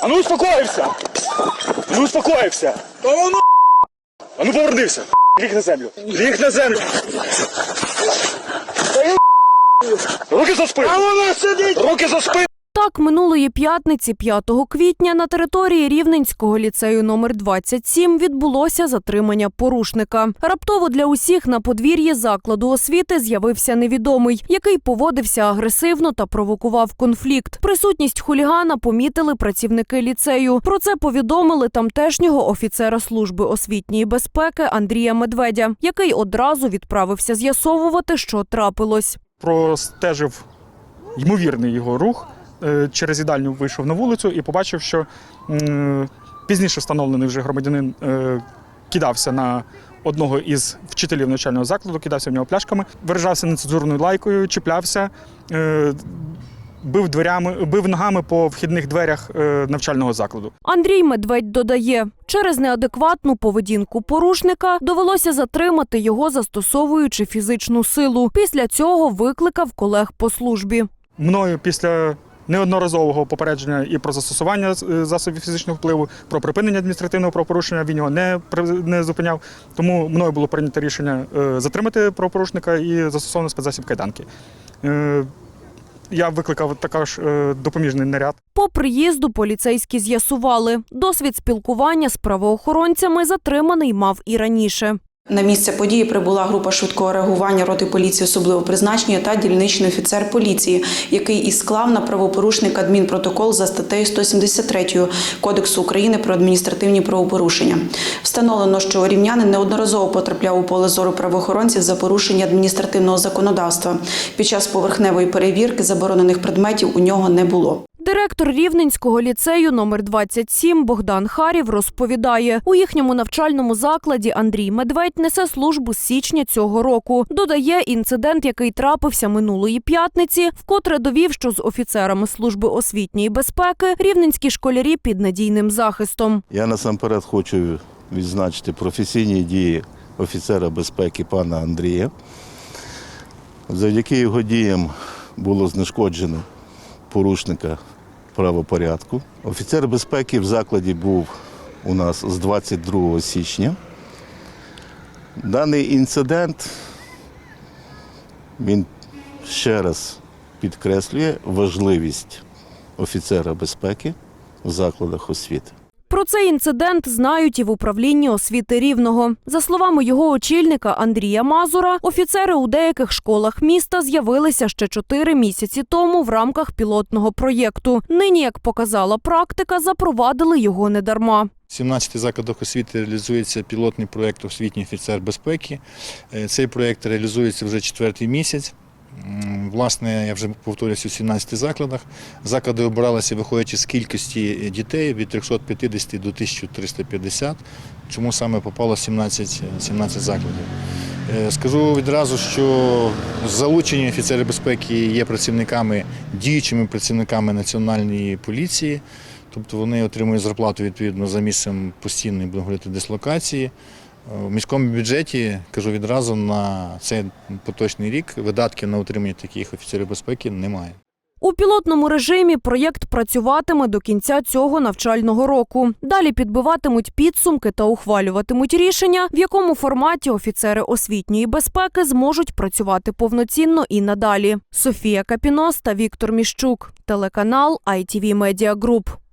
А ну успокоївся! А ну успокоївся! А ну повернився! Ліг на землю! Ліг на землю! Руки за спину! А вона сидить! Руки за спину! Так, минулої п'ятниці, 5 квітня, на території Рівненського ліцею номер 27 відбулося затримання порушника. Раптово для усіх на подвір'ї закладу освіти з'явився невідомий, який поводився агресивно та провокував конфлікт. Присутність хулігана помітили працівники ліцею. Про це повідомили тамтешнього офіцера служби освітньої безпеки Андрія Медведя, який одразу відправився з'ясовувати, що трапилось. простежив ймовірний його рух. Е, Через їдальню вийшов на вулицю і побачив, що пізніше встановлений вже громадянин е, кидався на одного із вчителів навчального закладу, кидався в нього пляшками, виражався нецензурною лайкою, чіплявся, е, бив дверями, бив ногами по вхідних дверях навчального закладу. Андрій Медведь додає, через неадекватну поведінку порушника довелося затримати його, застосовуючи фізичну силу. Після цього викликав колег по службі. Мною після неодноразового попередження і про застосування е, засобів фізичного впливу, про припинення адміністративного правопорушення він його не, не зупиняв. Тому мною було прийнято рішення е, затримати правопорушника і застосовано спецзасіб кайданки. Е, Я викликав також допоміжний наряд. По приїзду поліцейські з'ясували, досвід спілкування з правоохоронцями затриманий мав і раніше. На місце події прибула група швидкого реагування роти поліції особливого призначення та дільничний офіцер поліції, який і склав на правопорушника адмінпротокол за статтею 173 Кодексу України про адміністративні правопорушення. Встановлено, що рівнянин неодноразово потрапляв у поле зору правоохоронців за порушення адміністративного законодавства. Під час поверхневої перевірки заборонених предметів у нього не було. Директор Рівненського ліцею номер 27 Богдан Харів розповідає, у їхньому навчальному закладі Андрій Медведь несе службу з січня цього року. Додає, інцидент, який трапився минулої п'ятниці, вкотре довів, що з офіцерами служби освітньої безпеки рівненські школярі під надійним захистом. Я насамперед хочу відзначити професійні дії офіцера безпеки пана Андрія. Завдяки його діям було знешкоджено порушника правопорядку. Офіцер безпеки в закладі був у нас з 22 січня. Даний інцидент він ще раз підкреслює важливість офіцера безпеки в закладах освіти. Про цей інцидент знають і в управлінні освіти Рівного. За словами його очільника Андрія Мазура, офіцери у деяких школах міста з'явилися ще чотири місяці тому в рамках пілотного проєкту. Нині, як показала практика, запровадили його недарма. В 17 закладах освіти реалізується пілотний проєкт Освітній офіцер безпеки. Е, Цей проєкт реалізується вже четвертий місяць. Власне, я вже повторююся у 17 закладах. Заклади обиралися, виходячи з кількості дітей від 350 до 1350. Чому саме попало 17, 17 закладів? Е, Скажу відразу, що залучені офіцери безпеки є працівниками, діючими працівниками національної поліції. Тобто вони отримують зарплату відповідно за місцем постійної будемо говорити, дислокації. Е, В міському бюджеті, кажу відразу, на цей поточний рік видатків на утримання таких офіцерів безпеки немає. У пілотному режимі проєкт працюватиме до кінця цього навчального року. Далі підбиватимуть підсумки та ухвалюватимуть рішення, в якому форматі офіцери освітньої безпеки зможуть працювати повноцінно і надалі. Софія Капінос та Віктор Міщук, телеканал ITV Media Group.